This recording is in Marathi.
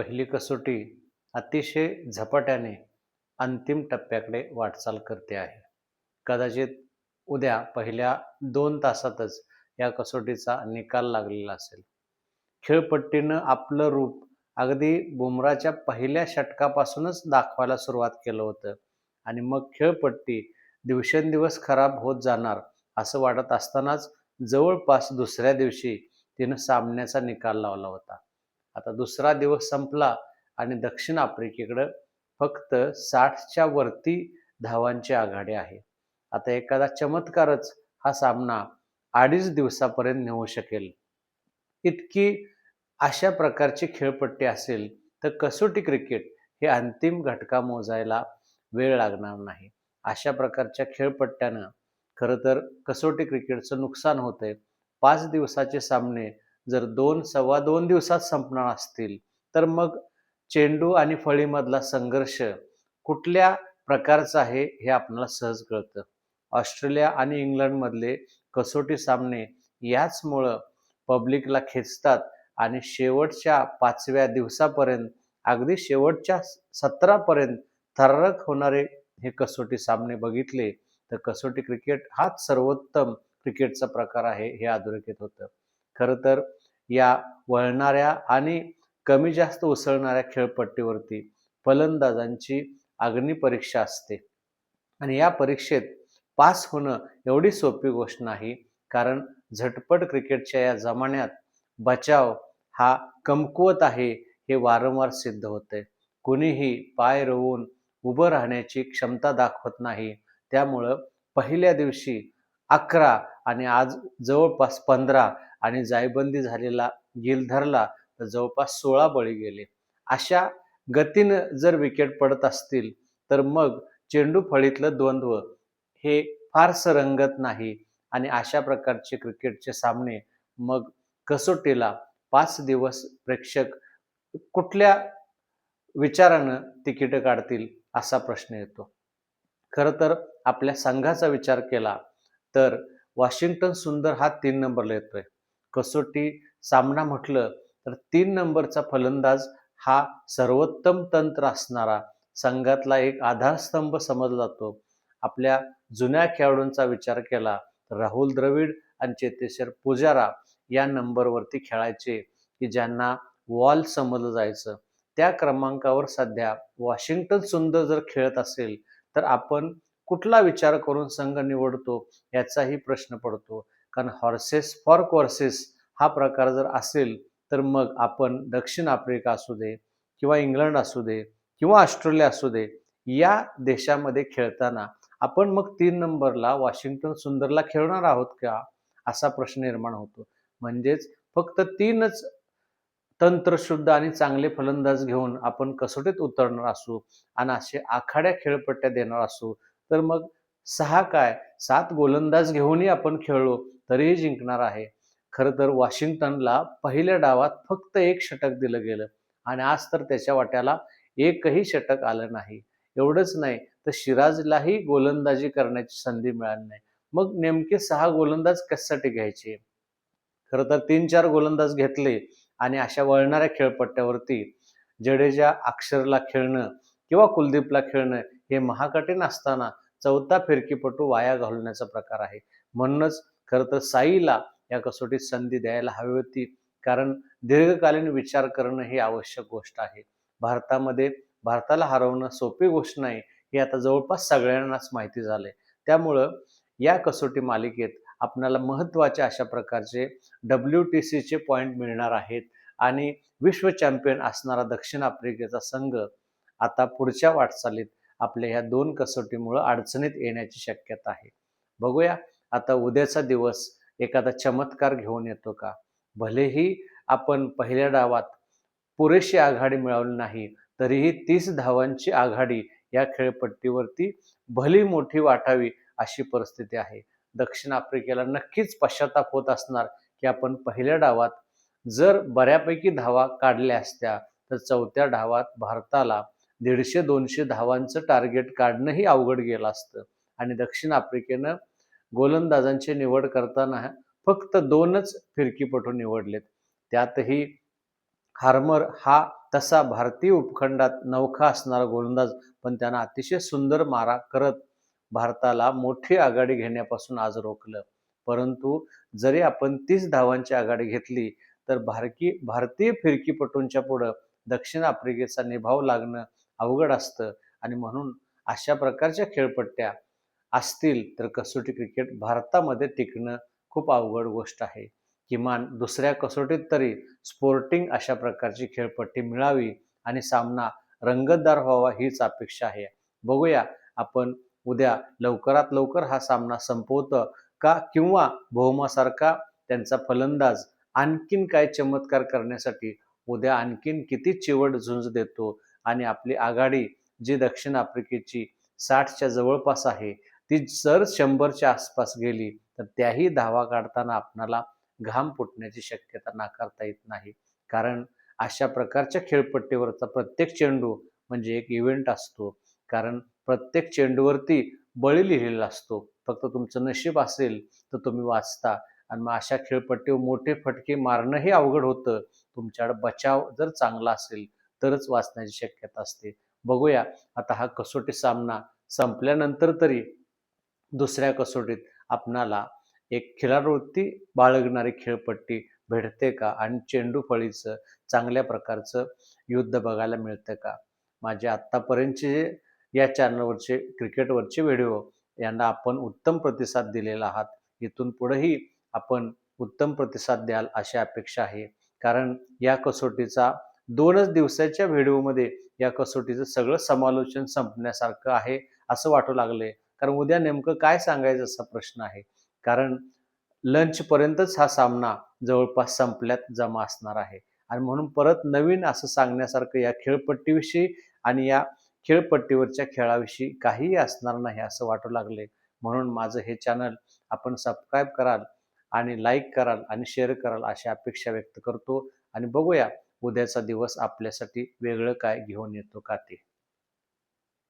पहिली कसोटी अतिशय झपाट्याने अंतिम टप्प्याकडे वाटचाल करते आहे. कदाचित उद्या पहिल्या दोन तासातच या कसोटीचा निकाल लागलेला असेल. खेळपट्टीनं आपलं रूप अगदी बुमराच्या पहिल्या षटकापासूनच दाखवायला सुरुवात केलं होतं आणि मग खेळपट्टी दिवसेंदिवस खराब होत जाणार असं वाटत असतानाच जवळपास दुसऱ्या दिवशी तिनं सामन्याचा निकाल लावला होता. आता दुसरा दिवस संपला आणि दक्षिण आफ्रिकेकडं फक्त साठच्या वरती धावांची आघाडी आहे. आता एखादा चमत्कारच हा सामना अडीच दिवसापर्यंत नेऊ शकेल. इतकी अशा प्रकारची खेळपट्टी असेल तर कसोटी क्रिकेट हे अंतिम घटका मोजायला वेळ लागणार नाही. अशा प्रकारच्या खेळपट्ट्यानं खरं तर कसोटी क्रिकेटचं नुकसान होतंय. पाच दिवसाचे सामने जर दोन सव्वा दोन दिवसात संपणार असतील तर मग चेंडू आणि फळीमधला संघर्ष कुठल्या प्रकारचा आहे हे आपल्याला सहज कळतं. ऑस्ट्रेलिया आणि इंग्लंडमधले कसोटी सामने याचमुळं पब्लिकला खेचतात आणि शेवटच्या पाचव्या दिवसापर्यंत अगदी शेवटच्या सतरापर्यंत थरारक होणारे हे कसोटी सामने बघितले तर कसोटी क्रिकेट हाच सर्वोत्तम क्रिकेटचा प्रकार आहे हे अधोरेखित होतं. खरं तर या वळणाऱ्या आणि कमी जास्त उसळणाऱ्या खेळपट्टीवरती फलंदाजांची अग्निपरीक्षा असते. आणि या परीक्षेत पास होणं एवढी सोपी गोष्ट नाही कारण झटपट क्रिकेटच्या या जमान्यात बचाव हा कमकुवत आहे हे वारंवार सिद्ध होते. कुणीही पाय रोवून उभं राहण्याची क्षमता दाखवत नाही. त्यामुळं पहिल्या दिवशी अकरा आणि आज जवळपास पंधरा आणि जायबंदी झालेला गिल धरला तर जवळपास सोळा बळी गेले. अशा गतीनं जर विकेट पडत असतील तर मग चेंडू फळीतलं द्वंद्व हे फारसं रंगत नाही आणि अशा प्रकारचे क्रिकेटचे सामने मग कसोटीला पाच दिवस प्रेक्षक कुठल्या विचारानं तिकीटं काढतील असा प्रश्न येतो. खरं तर आपल्या संघाचा विचार केला तर वॉशिंग्टन सुंदर हा तीन नंबरला येतोय. कसोटी सामना म्हटलं तर तीन नंबरचा फलंदाज हा सर्वोत्तम तंत्र असणारा संघातला एक आधारस्तंभ समजला जातो. आपल्या जुन्या खेळाडूंचा विचार केला राहुल द्रविड आणि चेतेश्वर पुजारा या नंबरवरती खेळायचे की ज्यांना वॉल समजलं जायचं. त्या क्रमांकावर सध्या वॉशिंग्टन सुंदर जर खेळत असेल तर आपण कुठला विचार करून संघ निवडतो याचाही प्रश्न पडतो. कारण हॉर्सेस फॉर कोर्सेस हा प्रकार जर असेल तर मग आपण दक्षिण आफ्रिका असू दे किंवा इंग्लंड असू दे किंवा ऑस्ट्रेलिया असू दे या देशामध्ये खेळताना आपण मग तीन नंबरला वॉशिंग्टन सुंदरला खेळणार आहोत का? असा प्रश्न निर्माण होतो. म्हणजेच फक्त तीनच तंत्रशुद्ध आणि चांगले फलंदाज घेऊन आपण कसोटीत उतरणार असू आणि असे आखाड्या खेळपट्ट्या देणार असू तर मग सहा काय? सात गोलंदाज घेऊनही आपण खेळलो तरीही जिंकणार आहे. खरं तर वॉशिंग्टनला पहिल्या डावात फक्त एक षटक दिलं गेलं आणि आज तर त्याच्या वाट्याला एकही षटक आलं नाही. एवढंच नाही तर शिराजलाही गोलंदाजी करण्याची संधी मिळाली नाही. मग नेमके सहा गोलंदाज कशासाठी घ्यायचे? खरं तर तीन चार गोलंदाज घेतले आणि अशा वळणाऱ्या खेळपट्ट्यावरती जडेजा अक्षरला खेळणं किंवा कुलदीपला खेळणं हे महाकठीण असताना चौथा फिरकीपटू वाया घालवण्याचा प्रकार आहे. म्हणूनच खरं तर साईला या कसोटीत संधी द्यायला हवी होती. कारण दीर्घकालीन विचार करणं ही आवश्यक गोष्ट आहे. भारतामध्ये भारताला हरवणं सोपी गोष्ट नाही हे आता जवळपास सगळ्यांनाच माहिती झालंय. त्यामुळं या कसोटी मालिकेत आपल्याला महत्त्वाच्या अशा प्रकारचे डब्ल्यू टी सीचे पॉईंट मिळणार आहेत आणि विश्व चॅम्पियन असणारा दक्षिण आफ्रिकेचा संघ आता पुढच्या वाटचालीत आपल्या ह्या दोन कसोटीमुळं अडचणीत येण्याची शक्यता आहे. बघूया आता उद्याचा दिवस एखादा चमत्कार घेऊन येतो का? भलेही आपण पहिल्या डावात पुरेशी आघाडी मिळवली नाही तरीही तीस धावांची आघाडी या खेळपट्टीवरती भली मोठी वाटावी अशी परिस्थिती आहे. दक्षिण आफ्रिकेला नक्कीच पश्चाताप होत असणार की आपण पहिल्या डावात जर बऱ्यापैकी धावा काढल्या असत्या तर चौथ्या डावात भारताला दीडशे दोनशे धावांचं टार्गेट काढणंही अवघड गेलं असतं. आणि दक्षिण आफ्रिकेनं गोलंदाजांची निवड करताना फक्त दोनच फिरकीपटू निवडलेत. त्यातही हार्मर हा तसा भारतीय उपखंडात नौखा असणारा गोलंदाज पण त्यांना अतिशय सुंदर मारा करत भारताला मोठी आघाडी घेण्यापासून आज रोखलं. परंतु जरी आपण तीस धावांची आघाडी घेतली तर भारकी भारतीय फिरकीपटूंच्या पुढं दक्षिण आफ्रिकेचा निभाव लागणं अवघड असतं. आणि म्हणून अशा प्रकारच्या खेळपट्ट्या असतील तर कसोटी क्रिकेट भारतामध्ये टिकणं खूप अवघड गोष्ट आहे. किमान दुसऱ्या कसोटीत तरी स्पोर्टिंग अशा प्रकारची खेळपट्टी मिळावी आणि सामना रंगतदार व्हावा हीच अपेक्षा आहे. बघूया आपण उद्या लवकरात लवकर हा सामना संपवतो का किंवा बहुमासारखा त्यांचा फलंदाज आणखीन काय चमत्कार करण्यासाठी उद्या आणखीन किती चिवट झुंज देतो आणि आपली आघाडी जी दक्षिण आफ्रिकेची साठच्या जवळपास आहे ती जर शंभरच्या आसपास गेली तर त्याही धावा काढताना आपणाला घाम फुटण्याची शक्यता नाकारता येत नाही. कारण अशा प्रकारच्या खेळपट्टीवरचा प्रत्येक चेंडू म्हणजे एक इव्हेंट असतो. कारण प्रत्येक चेंडूवरती बळी लिहिलेला असतो. फक्त तुमचं नशीब असेल तर तुम्ही वाचता. आणि मग अशा खेळपट्टीवर मोठे फटके मारणंही अवघड होतं. तुमच्याकडे बचाव जर चांगला असेल तरच वाचण्याची शक्यता असते. बघूया आता हा कसोटी सामना संपल्यानंतर तरी दुसऱ्या कसोटीत आपणाला एक खिलारवृत्ती बाळगणारी खेळपट्टी भेटते का? आणि चेंडू फळीचं चांगल्या प्रकारचं युद्ध बघायला मिळतं का? माझे आत्तापर्यंतचे या चॅनलवरचे क्रिकेटवरचे व्हिडिओ यांना आपण उत्तम प्रतिसाद दिलेला आहात. इथून पुढेही आपण उत्तम प्रतिसाद द्याल अशी अपेक्षा आहे. कारण या कसोटीचा दोनच दिवसाच्या व्हिडिओमध्ये या कसोटीचं सगळं समालोचन संपण्यासारखं आहे असं वाटू लागलंय. कारण उद्या नेमकं काय सांगायचं असा प्रश्न आहे. कारण लंचपर्यंतच हा सामना जवळपास संपल्यात जमा असणार आहे. आणि म्हणून परत नवीन असं सांगण्यासारखं या खेळपट्टीविषयी आणि या खेळपट्टीवरच्या खेळाविषयी काहीही असणार नाही असं वाटू लागले म्हणून माझं हे चॅनल आपण सबस्क्राईब कराल आणि लाईक कराल आणि शेअर कराल अशी अपेक्षा व्यक्त करतो. आणि बघूया उद्याचा दिवस आपल्यासाठी वेगळं काय घेऊन येतो का ते?